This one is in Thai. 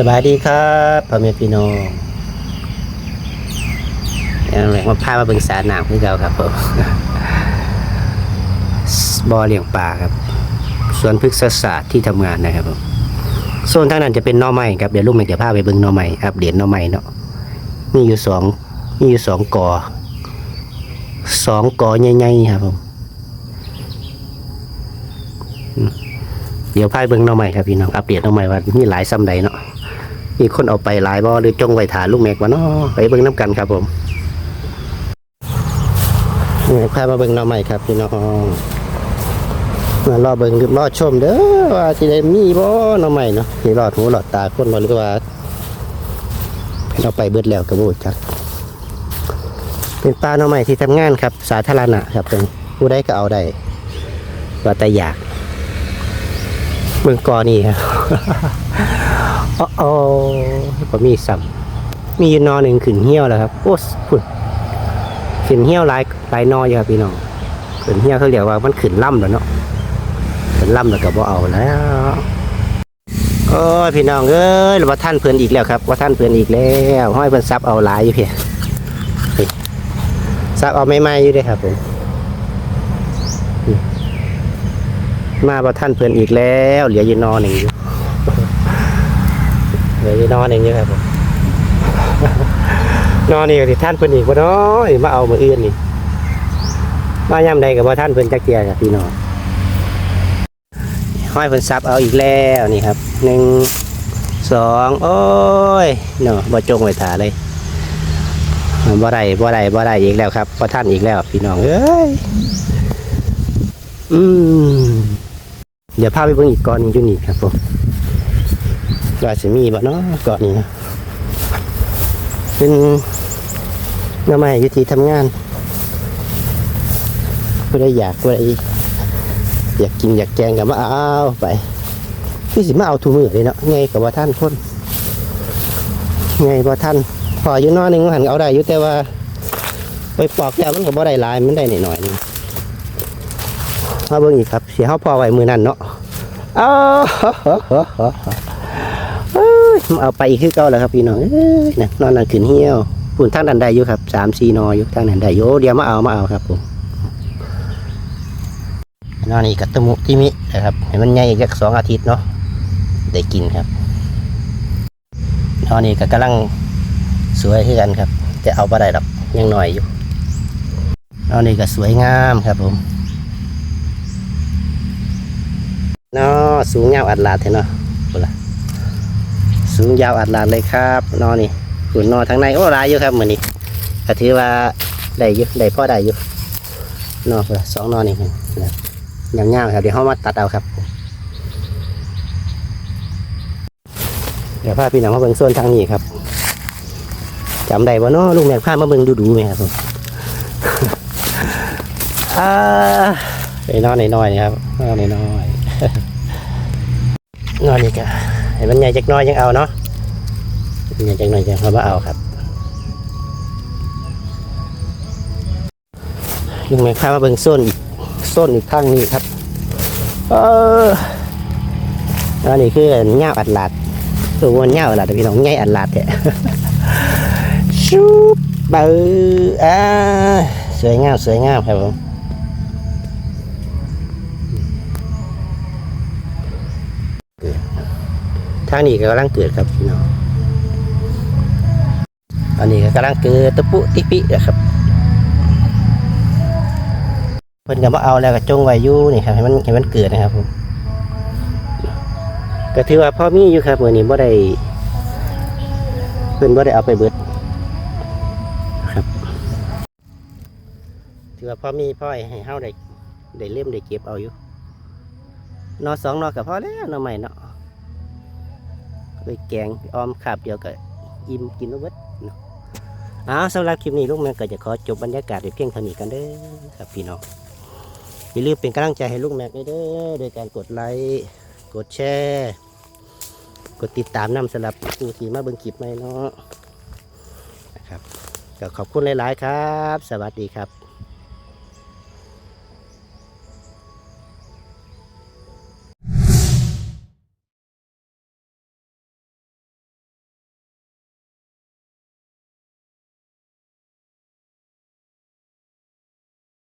สบายดีครับพ่อแม่พี่น้องยังแหลกมาพามาเบิ่งสาหนามคือเก่าครับผมบ่อเลี้ยงปลาครับสวนพฤกษศาสตร์ที่ทำงานนะครับผมโซนทางนั้นจะเป็นน่อไม้ครับเดี๋ยวลูกแม่จะพาไปเบิ่งน่อไม้อัปเดตน่อไม้เนาะมีอยู่สองมีอยู่สองกอสองกอใหญ่ๆครับผมเดี๋ยวพาไปเบิ่งน่อไม้ครับพี่น้องอัปเดตน่อไม้ว่ามีหลายซ้ำใดเนาะ มีคนเอาไปหลายบ่หรือจงไว้ถาลูกแมกวะเนาะไปเบิ่งน้ำกันครับผมนี่พามาเบิ่งน้อใหม่ครับพี่น้องมารอเบิ่งรอชมเด้อว่าสิได้มีบ่หน้อใหม่เนาะนี่รอดหูรอดตาคนบ่หรือว่าเราไปเบิดแล้วก็บ่รู้จักเป็นปลาหน้อใหม่ที่ทำงานครับ สาธารณะครับเป็นผู้ใดก็เอาได้ว่าแต่อยาก เบิ่งกอนี่ครับโอ้โอ้ก็มีสัมมีอยู่นอหนึ่งขึ้นเหี้ยวแล้วครับ โอ้พุ่นขึ้นเหี้ยวหลายหลายนออยู่ครับพี่น้องขึ้นเหี้ยวเขาเรียกว่ามันขึ้นล่ำแล้วเนาะขึ้นล่ำแล้วก็บ่เอาแล้วโอ้ยพี่น้องเอ้ยว่าท่านเพื่อนอีกแล้วครับ ว่าท่านเพื่อนอีกแล้วห้อยเพื่อนซับเอาหลายอยู่เพียซับเอาไม่ไม่ๆอยู่ด้วยครับผมนี่ มาว่ท่านเพื่อนอีกแล้ว เหลือยู่นอหนึ่งอยู่เดี๋ยวนอนเองอยู่ครับผมนอนนี่ก็สิท่านเพิ่อนอีกบ่เนาะมาเอามืออื่นนี่มายามใดกับว่าท่านเพิ่อนจักเกียครับพี่น้องห้อยเพิ่อนซับเอาอีกแล้วนี่ครับหนึ่งสองโอ้ยเนาะบ่จงไว้ท่าเลยบ่ได้บ่ได้บ่ได้อีกแล้วครับบ่ท่านอีกแล้ว พี่น้องเอ้ยอืม เดี๋ยวพาไปเบิ่งอีกก้อนนึงอยู่นี่ครับผมว่าจะมีบ่เนาะเกาะนี้นะเป็นหน้าไม้วิธีทำงานผู้ใดอยากผู้ใดอยากกินอยากแกงกับมาเอาไปพี่สิมาเอาถุงมือเลยเนาะไงกับว่าท่านคนไงว่าท่านพออยู่นอหนึ่งหันเอาได้อยู่แต่ว่าไปปอกแล้วมันก็บ่ได้ลายมันได้หน่อยๆนึง มาเบิ่งอีกครับ เสียเฮาพอไว้มือนั่นเนาะเอาเอาเอาไปอีกคือเก่าแล้วครับพี่น้องนะนอนนั่นขึ้นเหี่ยวปุ่นทางดันได้อยู่ครับสามสี่นออยู่ทางนันได้อยู่เดี๋ยวมาเอามาเอาครับผมนอนนี่กัตมุที่มินะครับให้มันใหญ่อีกสักสองอาทิตย์เนาะได้กินครับนอนนี่ก็กำลังสวยที่กันครับ แต่เอาไปได้ดอกยังหน่อยอยู่นอนนี่ก็สวยงามครับผม เนาะสูงเงาวอัดลาดเถอะเนาะสูงยาวอัดลาดเลยครับนอนนี่ขุนนอนทางในโอ้ลายอยู่ครับเหมือนนี้ก็ถือว่าได้อยู่ได้พ่อได้อยู่นอนละสองนอนนี่นะอย่างง่ายครับเดี๋ยวเขามาตัดเอาครับ เดี๋ยวพาพี่น้องมาเบิ่งส่วนทางนี้ครับจำได้ว่านาะลุงแม่พามาเบิ่งดูดูๆไหมครับผมอ่าไปนอนน้อยนี่ครับนอนน้อย นอนนี่ก็ให้มันใหญ่จักน้อยยังเอาเนาะใหญ่จักน้อยยังเอามาเอาครับลุงแม่ข้ามาเบิ่งโซนอีกโซนอีกข้างนี้ครับ เอออันนี้คือเงาอัดลาดตัวมันเงาอัดลาดแต่พี่น้องใหญ่อัดลาดแท้ชุบเบออ่าสวยงามสวยงามครับผม ทางนี้ก็กำลังเกิดครับพี่น้องอันนี้ก็กำลังเกิดตะปุติปินะครับเพิ่นก็มาเอาแล้วก็จงไว้อยู่นี่ครับให้มันให้มันเกิดนะครับผมก็ถือว่าพ่อมีอยู่ครับมื้อนี้บ่ได้เพิ่นบ่ได้เอาไปเบิดครับถือว่าพ่อมีพ่อให้เฮาได้ได้เล่มได้เก็บเอาอยู่นอสองนอก็พอแล้วนอใหม่เนาะ ไปแกงออมขาบเดียวก็อิ่มกินแล้วเบิดเนาะอ้าวสำหรับคลิปนี้ลูกแม่ก็จะขอจบบรรยากาศไว้เพียงเท่านี้กันเด้อครับพี่น้องอย่าลืมเป็นกำลังใจให้ลูกแม็กด้วยเด้อโดยการกดไลค์กดแชร์กดติดตามนำสำหรับผู้ที่มาเบิ่งคลิปใหม่เนาะนะครับก็ขอบคุณหลาย ๆ ครับ สวัสดีครับ